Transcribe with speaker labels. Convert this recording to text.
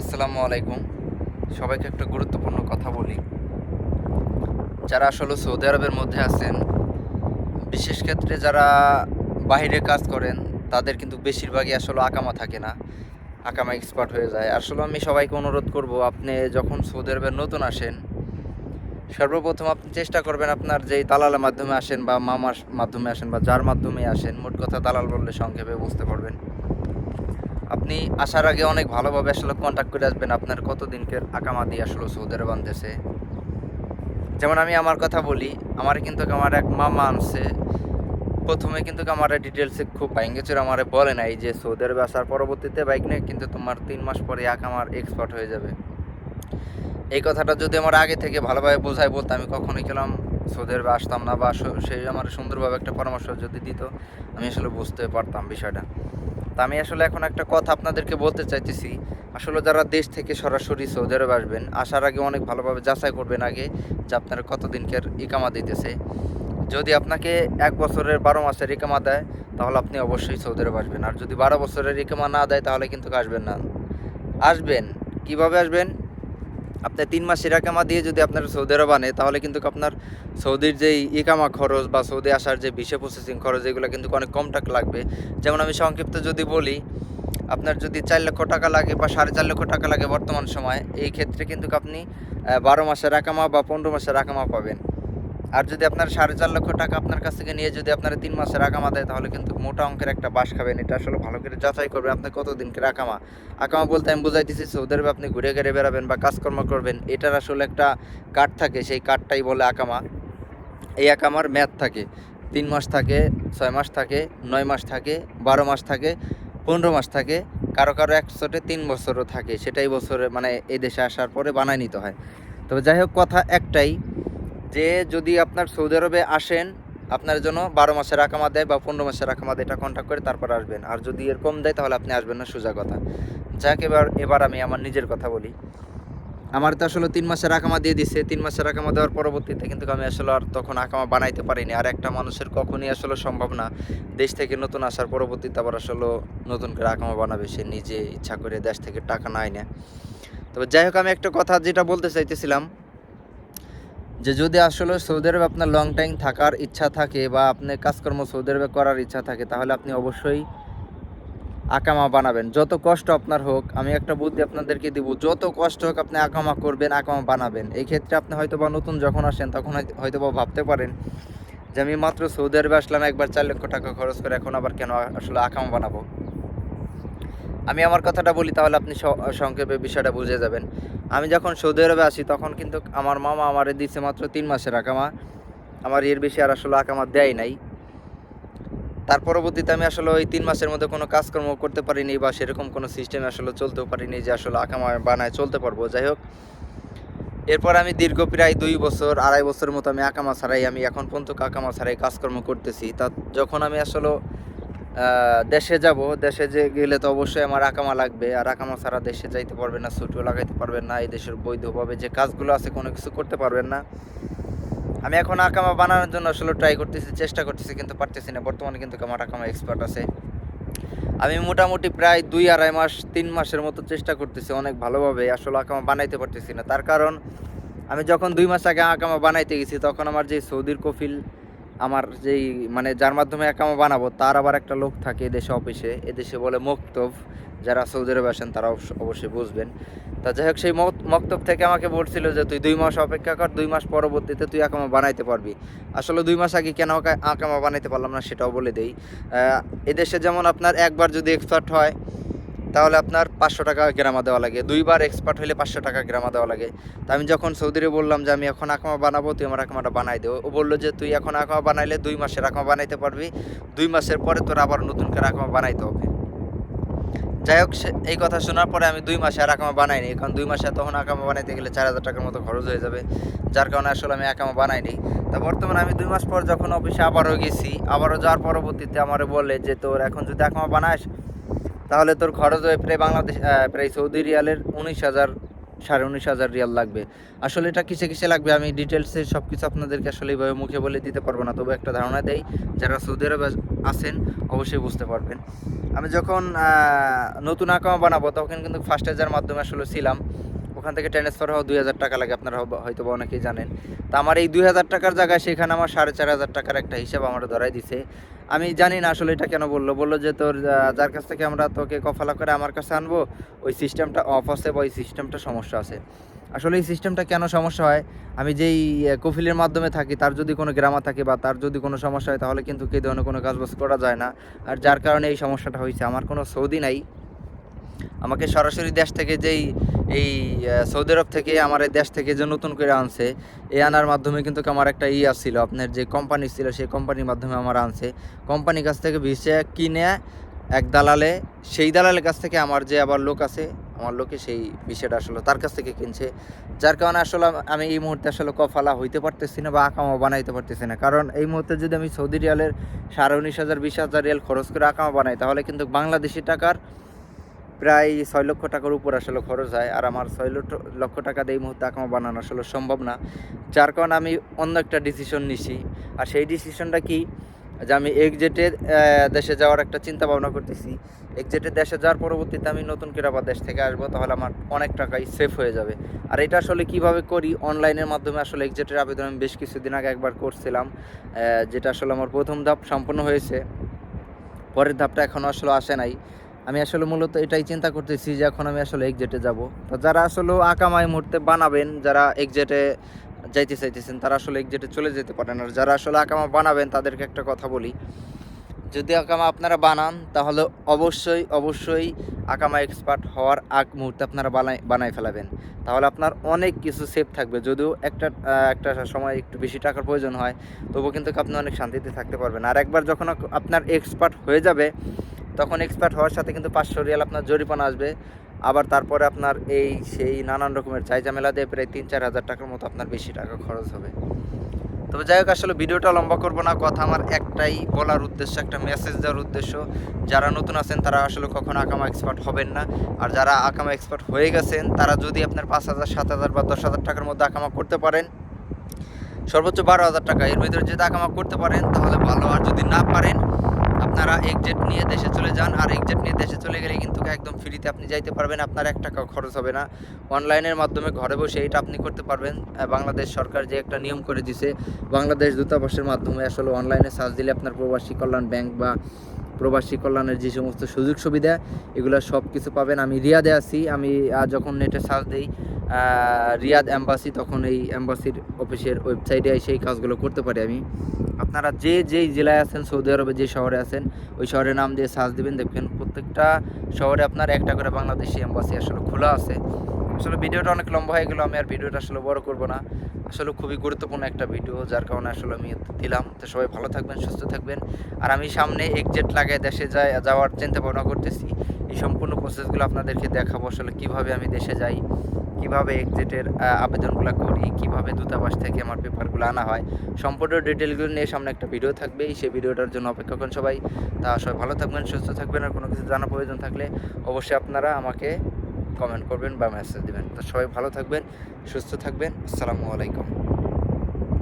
Speaker 1: আসসালামু আলাইকুম। সবাইকে একটা গুরুত্বপূর্ণ কথা বলি। যারা আসলে সৌদি আরবের মধ্যে আছেন, বিশেষ ক্ষেত্রে যারা বাইরে কাজ করেন, তাদের কিন্তু বেশিরভাগই আসলে আকামা থাকে না। আকামা এক্সপার্ট হয়ে যায়। আসলে আমি সবাইকে অনুরোধ করব, আপনি যখন সৌদি আরবের নতুন আসেন, সর্বপ্রথম আপনি চেষ্টা করবেন আপনার যেই দালালের মাধ্যমে আসেন বা মামার মাধ্যমে আসেন বা যার মাধ্যমে আসেন, মোট কথা দালাল বললে সংক্ষেপে বুঝতে পারবেন। আপনি আসার আগে অনেক ভালোভাবে আসলে কন্ট্যাক্ট করে আসবেন। আপনার কত দিনকের আকামা দিয়ে আসলে সৌদি আরব আনতেছে? যেমন আমি আমার কথা বলি, আমার কিন্তু আমার এক মামা আনছে। প্রথমে কিন্তু আমার ডিটেলসে খুব ভাঙ্গেচুর আমার বলে নাই যে সৌদি আরবে আসার পরবর্তীতে বাইক নেই, কিন্তু তোমার তিন মাস পরে এক আমার এক্সপার্ট হয়ে যাবে। এই কথাটা যদি আমার আগে থেকে ভালোভাবে বোঝায় বলতো, আমি কখনোই গেলাম সৌদি আরবে আসতাম না বা সেই আমার সুন্দরভাবে একটা পরামর্শ যদি দিত, আমি আসলে বুঝতে পারতাম বিষয়টা। তা আমি আসলে এখন একটা কথা আপনাদেরকে বলতে চাইতেছি। আসলে যারা দেশ থেকে সরাসরি সৌদি আরব আসবেন, আসার আগে অনেক ভালোভাবে যাচাই করবেন আগে যে আপনারা কত দিনকের ইকামা দিতেছে। যদি আপনাকে এক বছরের বারো মাসের ইকামা দেয়, তাহলে আপনি অবশ্যই সৌদি আরব আসবেন। আর যদি বারো বছরের ইকামা না দেয়, তাহলে কিন্তু আসবেন না। আসবেন। কীভাবে আসবেন? আপনি তিন মাস ইরাকামা দিয়ে যদি আপনার সৌদি আরব আনে তাহলে কিন্তু আপনার সৌদির যে ইকামা খরচ বা সৌদি আসার যে ভিসা প্রসেসিং খরচ, এগুলো কিন্তু অনেক কম টাকা লাগবে। যেমন আমি সংক্ষিপ্ত যদি বলি, আপনার যদি চার লক্ষ টাকা লাগে বা সাড়ে চার লক্ষ টাকা লাগে বর্তমান সময়, এই ক্ষেত্রে কিন্তু আপনি বারো মাসের আকামা বা পনেরো মাসের আকামা পাবেন। আর যদি আপনার সাড়ে চার লক্ষ টাকা আপনার কাছ থেকে নিয়ে যদি আপনার তিন মাসের আকামা দেয়, তাহলে কিন্তু মোটা অঙ্কের একটা বাস খাবেন। এটা আসলে ভালো করে যাচাই করবেন আপনার কত দিনকের আকামা। আকামা বলতে আমি বুঝাইতেছি সৌদি আরবে আপনি ঘুরে ঘুরে বেড়াবেন বা কাজকর্ম করবেন, এটার আসলে একটা কাঠ থাকে, সেই কাঠটাই বলে আকামা। এই আকামার মেয়াদ থাকে, তিন মাস থাকে, ছয় মাস থাকে, নয় মাস থাকে, বারো মাস থাকে, পনেরো মাস থাকে, কারও কারও একশোটে তিন বছরও থাকে, সেটাই বছরে মানে এই দেশে আসার পরে বানায় নিতে হয়। তবে যাই হোক, কথা একটাই যে যদি আপনার সৌদি আরবে আসেন, আপনার জন্য বারো মাসের আকামা দেয় বা পনেরো মাসের আকামা দেয়, এটা কন্ট্যাক্ট করে তারপর আসবেন। আর যদি এর কম দেয়, তাহলে আপনি আসবেন না, সোজা কথা। যাক, এবার এবার আমি আমার নিজের কথা বলি। আমার তো আসলে তিন মাসের আকামা দিয়ে দিছে। তিন মাসের আকামা দেওয়ার পরবর্তীতে কিন্তু আমি আসলে আর তখন আকামা বানাইতে পারিনি। আর একটা মানুষের কখনই আসলে সম্ভব না। দেশ থেকে নতুন আসার পরবর্তীতে আবার আসলে নতুন করে আকামা বানাবে। সে নিজে ইচ্ছা করে দেশ থেকে টাকা নাই না তবে যাই হোক, আমি একটা কথা যেটা বলতে চাইতেছিলাম যে যদি আসলে সৌদি আরবে আপনার লং টাইম থাকার ইচ্ছা থাকে বা আপনি কাজকর্ম সৌদি আরবে করার ইচ্ছা থাকে, তাহলে আপনি অবশ্যই আকামা বানাবেন। যত কষ্ট আপনার হোক, আমি একটা বুদ্ধি আপনাদেরকে দিব, যত কষ্ট হোক আপনি আকামা করবেন, আকামা বানাবেন। এই ক্ষেত্রে আপনি হয়তো বা নতুন যখন আসেন, তখন হয়তো বা ভাবতে পারেন যে আমি মাত্র সৌদি আরবে আসলাম, একবার চার লক্ষ টাকা খরচ করে এখন আবার কেন আসলে আকামা বানাবো? আমি আমার কথাটা বলি, তাহলে আপনি সংক্ষেপে বিষয়টা বুঝে যাবেন। আমি যখন সৌদি আরবে আসি, তখন কিন্তু আমার মামা আমার দিচ্ছে মাত্র তিন মাসের আকামা। আমার এর বেশি আর আসলে আকামা দেয় নাই। তার পরবর্তীতে আমি আসলে ওই তিন মাসের মধ্যে কোনো কাজকর্ম করতে পারিনি বা সেরকম কোনো সিস্টেমে আসলে চলতেও পারিনি যে আসলে আকামা বানায় চলতে পারব। যাই হোক, এরপর আমি দীর্ঘ প্রায় দুই বছর, আড়াই বছরের মতো আমি আকামা ছাড়াই, আমি এখন পর্যন্ত আকামা ছাড়াই কাজকর্ম করতেছি। তা যখন আমি আসলে দেশে যাব। দেশে যে গেলে তো অবশ্যই আমার আকামা লাগবে। আর আকামা ছাড়া দেশে যাইতে পারবেন না, ছুটিও লাগাইতে পারবেন না, এই দেশের বৈধভাবে যে কাজগুলো আছে কোনো কিছু করতে পারবেন না। আমি এখন আকামা বানানোর জন্য আসলে ট্রাই করতেছি, চেষ্টা করতেছি, কিন্তু পারতেছি না। বর্তমানে কিন্তু আমার আকামা এক্সপার্ট আছে। আমি মোটামুটি প্রায় দুই আড়াই মাস, তিন মাসের মতো চেষ্টা করতেছি অনেক ভালোভাবে। আসলে আকামা বানাইতে পারতেছি না। তার কারণ, আমি যখন দুই মাস আগে আকামা বানাইতে গেছি, তখন আমার যে সৌদির কফিল আমার যেই মানে যার মাধ্যমে আকামা বানাবো, তার আবার একটা লোক থাকে এদেশে অফিসে, এদেশে বলে মক্তব। যারা সৌদি আরবে আসেন তারা অবশ্য- অবশ্যই বুঝবেন। তা যাই হোক, সেই মক্তব থেকে আমাকে বলছিল যে, তুই দুই মাস অপেক্ষা কর, দুই মাস পরবর্তীতে তুই আকামা বানাইতে পারবি। আসলে দুই মাস আগে কেন আকা- আকামা বানাইতে পারলাম না, সেটাও বলে দেই। এদেশে যেমন আপনার একবার যদি এক্সপার্ট হয় তাহলে আপনার পাঁচশো টাকা গ্রামা দেওয়া লাগে। দুইবার এক্সপার্ট হলে পাঁচশো টাকা গ্রামা দেওয়া লাগে। তা আমি যখন সৌদিরে বললাম যে আমি এখন আকামা বানাবো, তুই আমার আকামাটা বানাই দেবো ও বলল যে তুই এখন আকামা বানাইলে দুই মাসের আকামা বানাইতে পারবি। দুই মাসের পরে তোর আবার নতুন করে আকামা বানাইতে হবে। যাই হোক এই কথা শোনার পরে আমি দুই মাসে আর আকামা বানাইনি। কারণ দুই মাসে তখন আকামা বানাইতে গেলে চার হাজার টাকার মতো খরচ হয়ে যাবে। যার কারণে আসলে আমি আকামা বানাইনি। তা বর্তমানে আমি দুই মাস পর যখন অফিসে আবারও গেছি, আবারও যাওয়ার পরবর্তীতে আমার বলে যে তোর এখন যদি আকামা বানাস তাহলে তোর খরচ হয় প্রায় বাংলাদেশ প্রায় সৌদি রিয়ালের উনিশ হাজার, সাড়ে উনিশ হাজার রিয়াল লাগবে। আসলে এটা কিসে কিসে লাগবে? আমি ডিটেলসে সব কিছু আপনাদেরকে আসলে এইভাবে মুখে বলে দিতে পারব না। তবে একটা ধারণা দেই, যারা সৌদি আরবে আছেন, অবশ্যই বুঝতে পারবেন। আমি যখন নতুন আকামা বানাবো, তখন কিন্তু ফার্স্ট এজার মাধ্যমে আসলে ছিলাম, ওখান থেকে ট্রান্সফার হওয়া দুই হাজার টাকা লাগে। আপনারা হয়তো বা অনেকেই জানেন। তা আমার এই দুই হাজার টাকার জায়গায় সেখানে আমার সাড়ে চার হাজার টাকার একটা হিসাব আমার ধরাই দিছে। আমি জানি না আসলে এটা কেন বলল। বলল যে তোর যার কাছ থেকে আমরা তোকে কফালা করে আমার কাছে আনব, ওই সিস্টেমটা অফ আছে বা ওই সিস্টেমটা সমস্যা আছে। আসলে এই সিস্টেমটা কেন সমস্যা হয়? আমি যেই কফিলের মাধ্যমে থাকি, তার যদি কোনো গ্রামা থাকে বা তার যদি কোনো সমস্যা হয়, তাহলে কিন্তু কে ধরনের কোনো কাজবাজ করা যায় না। আর যার কারণে এই সমস্যাটা হয়েছে। আমার কোনো সৌদি নাই। আমাকে সরাসরি দেশ থেকে যেই, এই সৌদি আরব থেকে আমার এই দেশ থেকে যে নতুন করে আনছে এই আনার মাধ্যমে কিন্তু আমার একটা ই আসছিল, আপনার যে কোম্পানি ছিল, সেই কোম্পানির মাধ্যমে আমার আনছে। কোম্পানির কাছ থেকে ভিসা কিনে এক দালালে, সেই দালালের কাছ থেকে আমার যে আবার লোক আছে, আমার লোকে সেই বিষয়টা আসলে তার কাছ থেকে কিনছে। যার কারণে আসলে আমি এই মুহূর্তে আসলে কফালা হইতে পারতেছি না বা আকামা বানাইতে পারতেছি না। কারণ এই মুহূর্তে যদি আমি সৌদি রিয়ালের সাড়ে উনিশ হাজার, বিশ হাজার রিয়াল খরচ করে আকামা বানাই, তাহলে কিন্তু বাংলাদেশি টাকার প্রায় ছয় লক্ষ টাকার উপর আসলে খরচ হয় আর আমার ছয় লক্ষ- টাকা দিয়ে এই মুহূর্তে আকামা বানানো আসলে সম্ভব না। যার কারণে আমি অন্য একটা ডিসিশন নিছি। আর সেই ডিসিশনটা কি? যে আমি এক্সজেটে দেশে যাওয়ার একটা চিন্তা ভাবনা করতেছি। এক্সজেটে দেশে যাওয়ার পরবর্তীতে আমি নতুন করে আবার দেশ থেকে আসব, তাহলে আমার অনেক টাকাই সেফ হয়ে যাবে। আর এটা আসলে কীভাবে করি? অনলাইনের মাধ্যমে আসলে এক্সজেটের আবেদন আমি বেশ কিছুদিন আগে একবার করছিলাম যেটা আসলে আমার প্রথম ধাপ সম্পন্ন হয়েছে। পরের ধাপটা এখনও আসলে আসে নাই। আমি আসলে মূলত এটাই চিন্তা করতেছি যে এখন আমি আসলে এক্সজেটে যাব। তো যারা আসলে আকামাই মুহূর্তে বানাবেন, যারা এক্সজেটে যাইতে চাইতেছেন, তারা আসলে এক্সজেটে চলে যেতে পারেন। আর যারা আসলে আকামা বানাবেন, তাদেরকে একটা কথা বলি। যদি আকামা আপনারা বানান, তাহলে অবশ্যই অবশ্যই আকামা এক্সপার্ট হওয়ার আগ মুহূর্তে আপনারা বানাই বানাই ফেলাবেন। তাহলে আপনার অনেক কিছু সেফ থাকবে। যদিও একটা একটা সময় একটু বেশি টাকার প্রয়োজন হয়, তবুও কিন্তু আপনি অনেক শান্তিতে থাকতে পারবেন। আর একবার যখন আপনার এক্সপার্ট হয়ে যাবে তখন এক্সপার্ট হওয়ার সাথে কিন্তু পাঁচশো রিয়াল আপনার জরিপানা আসবে। আবার তারপরে আপনার এই সেই নানান রকমের ঝামেলা দিয়ে প্রায় তিন, চার হাজার টাকার মতো আপনার বেশি টাকা খরচ হবে। তবে যাই হোক, আসলে ভিডিওটা লম্বা করব না, কথা আমার একটাই বলার উদ্দেশ্য, একটা মেসেজ দেওয়ার উদ্দেশ্য। যারা নতুন আছেন, তারা আসলে কখনো আকামা এক্সপার্ট হবেন না। আর যারা আকামা এক্সপার্ট হয়ে গেছেন, তারা যদি আপনার পাঁচ হাজার, সাত হাজার বা দশ হাজার টাকার মধ্যে আকামা করতে পারেন, সর্বোচ্চ বারো হাজার টাকা। এর ভিতরে যদি আকামা করতে পারেন, তাহলে ভালো। আর যদি না পারেন আপনারা এক্সজেট নিয়ে দেশে চলে যান। আর এক্সজেট নিয়ে দেশে চলে গেলে কিন্তু একদম ফ্রিতে আপনি যাইতে পারবেন। আপনার এক টাকাও খরচ হবে না। অনলাইনের মাধ্যমে ঘরে বসে এটা আপনি করতে পারবেন। বাংলাদেশ সরকার যে একটা নিয়ম করে দিছে, বাংলাদেশ দূতাবাসের মাধ্যমে আসলে অনলাইনে সার্চ দিলে আপনার প্রবাসী কল্যাণ ব্যাংক বা প্রবাসী কল্যাণের যে সমস্ত সুযোগ সুবিধা এগুলো সব কিছু পাবেন। আমি রিয়াদে আছি। আমি যখন নেটে সার্চ দিই রিয়াদ অ্যাম্বাসি তখন এই অ্যাম্বাসির অফিসের ওয়েবসাইটে এসে এই কাজগুলো করতে পারি আমি। আপনারা যে যেই জেলায় আছেন, সৌদি আরবে যে শহরে আছেন, ওই শহরের নাম দিয়ে সার্চ দিবেন, দেখবেন প্রত্যেকটা শহরে আপনার একটা করে বাংলাদেশি অ্যাম্বাসি আসলে খোলা আছে। আসলে ভিডিওটা অনেক লম্বা হয়ে গেল, আমি আর ভিডিওটা আসলে বড় করব না। আসলে খুবই গুরুত্বপূর্ণ একটা ভিডিও যার কারণে আসলে আমি দিলাম। তো সবাই ভালো থাকবেন, সুস্থ থাকবেন। আর আমি সামনে এক্সজেট লাগাই দেশে যাই, যাওয়ার চিন্তা ভাবনা করতেছি। এই সম্পূর্ণ প্রসেসগুলো আপনাদেরকে দেখাবো আসলে কীভাবে আমি দেশে যাই। কীভাবে এক্সিটের আবেদনগুলো করি, কীভাবে দূতাবাস থেকে আমার পেপারগুলো আনা হয়, সম্পূর্ণ ডিটেলগুলো নিয়ে সামনে একটা ভিডিও থাকবে। সেই ভিডিওটার জন্য অপেক্ষা করুন সবাই। তা সবাই ভালো থাকবেন, সুস্থ থাকবেন, আর কোনো কিছু জানার প্রয়োজন থাকলে অবশ্যই আপনারা আমাকে কমেন্ট করবেন বা মেসেজ দেবেন। তো সবাই ভালো থাকবেন, সুস্থ থাকবেন। আসসালামু আলাইকুম।